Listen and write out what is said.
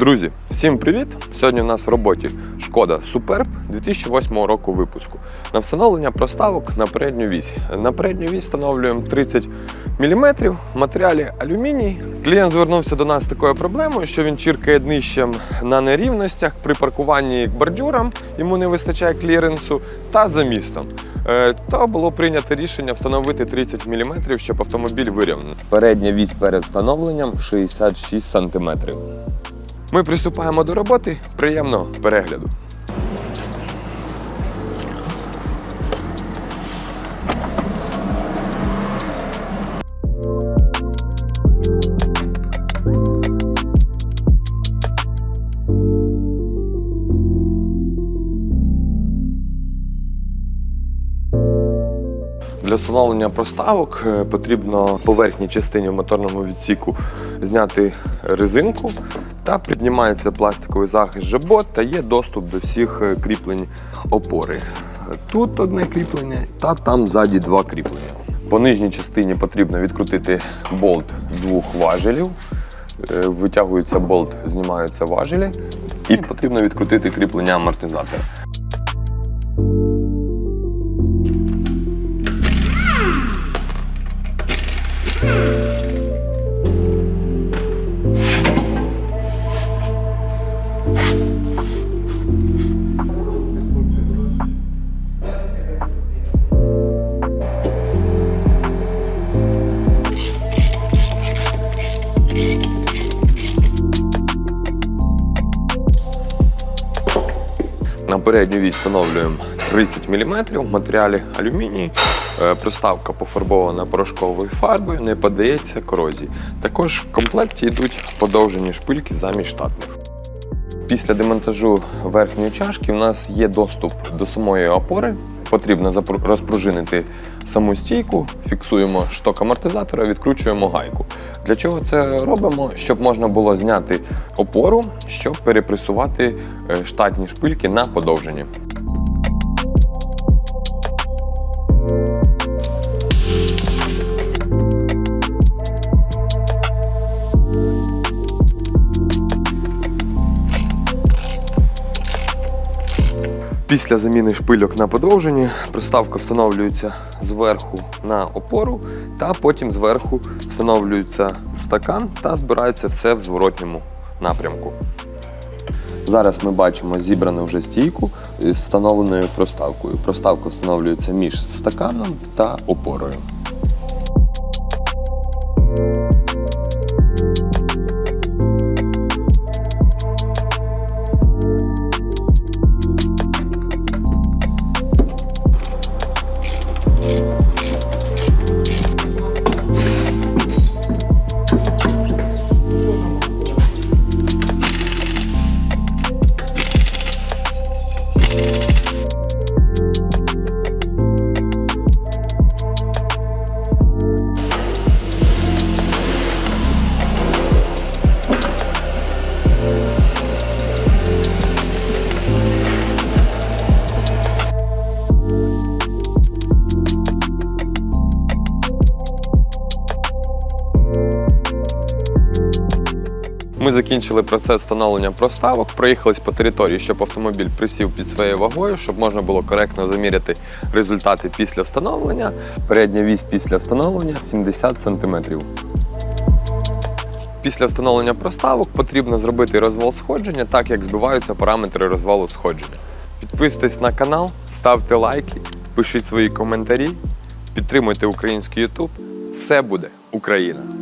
Друзі, всім привіт! Сьогодні у нас в роботі шкода Superb 2008 року випуску. На встановлення проставок на передню вісь. На передню вісь встановлюємо 30 мм в матеріалі алюміній. Клієнт звернувся до нас з такою проблемою, що він чіркає днищем на нерівностях при паркуванні к бордюрам, йому не вистачає кліренсу та за містом. Е, То було прийнято рішення встановити 30 мм, щоб автомобіль вирівняний. Передня вісь перед встановленням 66 см. Ми приступаємо до роботи. Приємного перегляду. Для встановлення проставок е, потрібно по верхній частині в моторному відсіку зняти резинку та піднімається пластиковий захист жабот та є доступ до всіх е, кріплень опори. Тут одне кріплення та там ззаді два кріплення. По нижній частині потрібно відкрутити болт двох важелів. Е, Витягується болт, знімаються важелі, і потрібно відкрутити кріплення амортизатора. На передню вісь встановлюємо 30 мм в матеріалі алюміній. Е, Приставка пофарбована порошковою фарбою, не подається корозії. Також в комплекті йдуть подовжені шпильки замість штатних. Після демонтажу верхньої чашки у нас є доступ до самої опори. Потрібно розпружинити саму стійку, фіксуємо шток амортизатора, відкручуємо гайку. Для чого це робимо? Щоб можна було зняти опору, щоб перепресувати е, штатні шпильки на подовжені. Після заміни шпильок на подовжені приставка встановлюється зверху на опору, та потім зверху встановлюється стакан та збирається все в зворотньому напрямку. Зараз ми бачимо зібрану вже стійку з встановленою проставкою. Проставка встановлюється між стаканом та опорою. Ми закінчили процес встановлення проставок, проїхались по території, щоб автомобіль присів під своєю вагою, щоб можна було коректно заміряти результати після встановлення. Передня вісь після встановлення 70 см. Після встановлення проставок потрібно зробити розвал сходження, так як збиваються параметри розвалу сходження. Підписуйтесь на канал, ставте лайки, пишіть свої коментарі, підтримуйте український YouTube. Все буде Україна!